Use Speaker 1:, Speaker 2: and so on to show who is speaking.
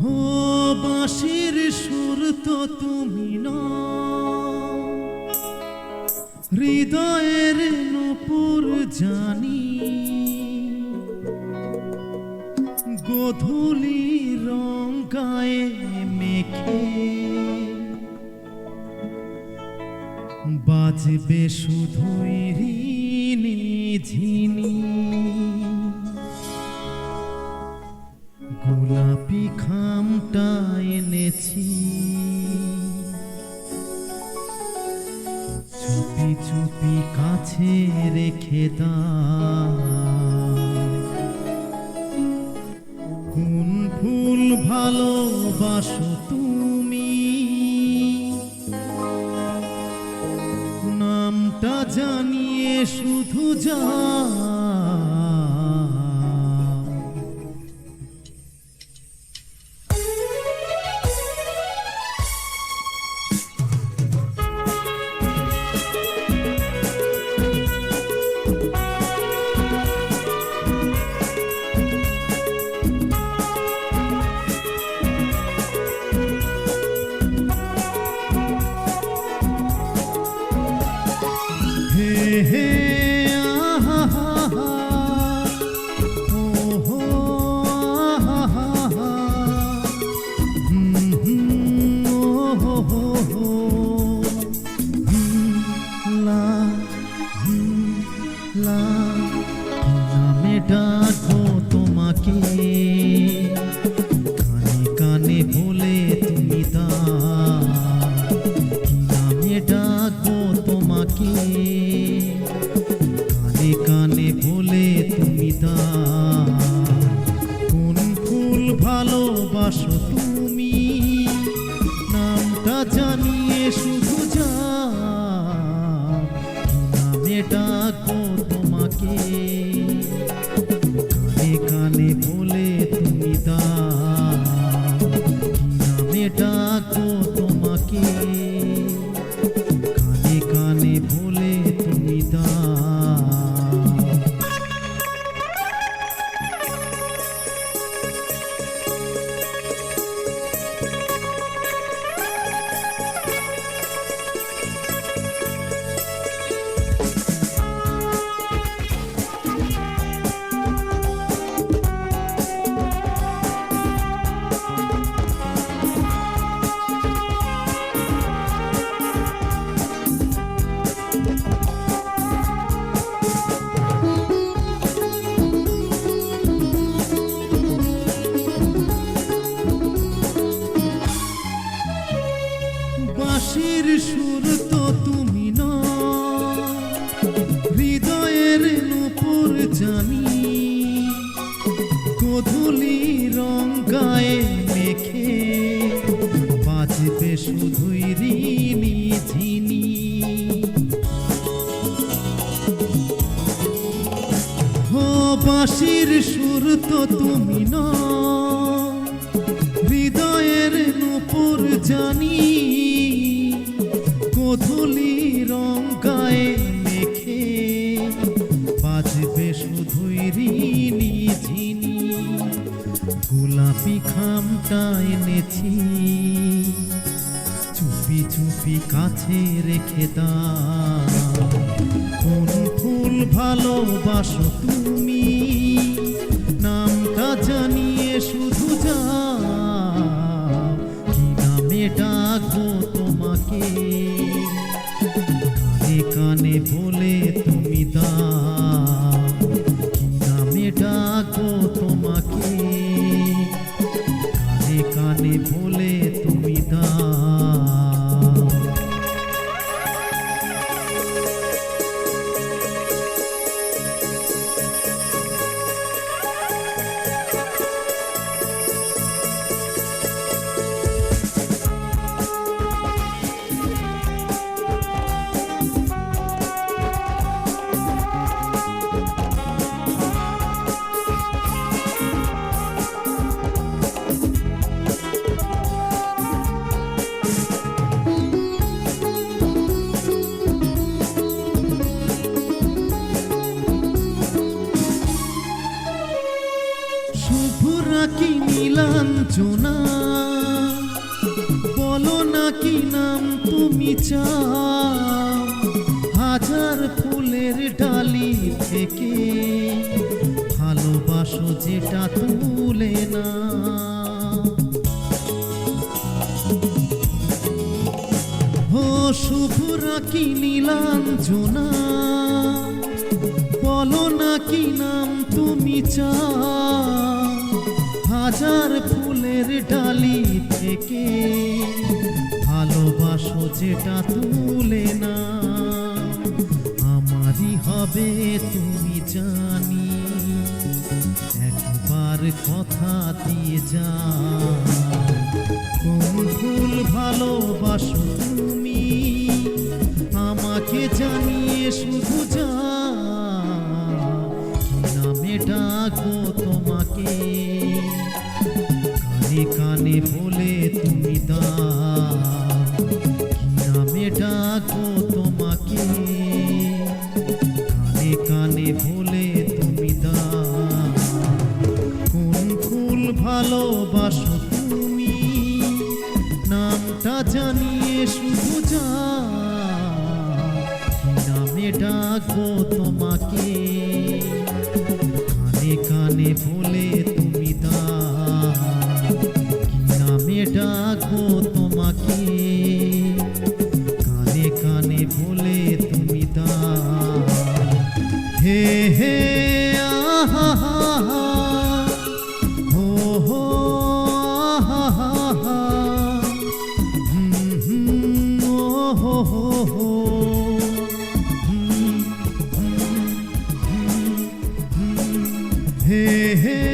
Speaker 1: হো বাঁশির সুর তো তুমি হৃদয়ের নূপুর জানি। গোধূলি রং গায়ে মেখে। বাজবে শুধুই ঋণী ঝিনি কাছে রেখে কোন ফুল ভালোবাসো তুমি? নামটা জানিয়ে শুধু যা হে তুমি। নামটা জানিয়ে শুধু যা। নামে তোমাকে। কানে কানে বলে তুমি দা নামে ডাকবো জানি গোধূলি রং গায়ে মেখে বাজবে শুধুই রিনি ঝিনি। বাঁশির সুর তো তুমি হৃদয়ের নূপুর জানি গোধূলি গোলাপি খামটা এনেছি। চুপি চুপি কাছে রেখে দাও। কোন ফুল ভালোবাসো তুমি? নামটা জানিয়ে শুধু যা কি নামে ডাকবো তোমাকে? নীলাঞ্জনা বলো না কি নাম তুমি চাও? হাজার ফুলের ডালি থেকে ভালোবাসো যেটা তুলে না ও শুভরা কি নীলাঞ্জনা, বলো না কি নাম তুমি চাও? হাজার ফুলের ডালি থেকে ভালোবাসো যেটা তুলে না। আমারই হবে, তুমি জানি। একবার কথা দিয়ে যা। কোন ফুল ভালোবাসো তুমি? আমাকে জানিয়ে শুধু যা। কি নামে ডাকবো কানে ভুলে তুমি দা কোন ফুল ভালোবাসো তুমি? নামটা জানিয়ে শুধু যা। নামে ডাকবো তোমাকে? হো হো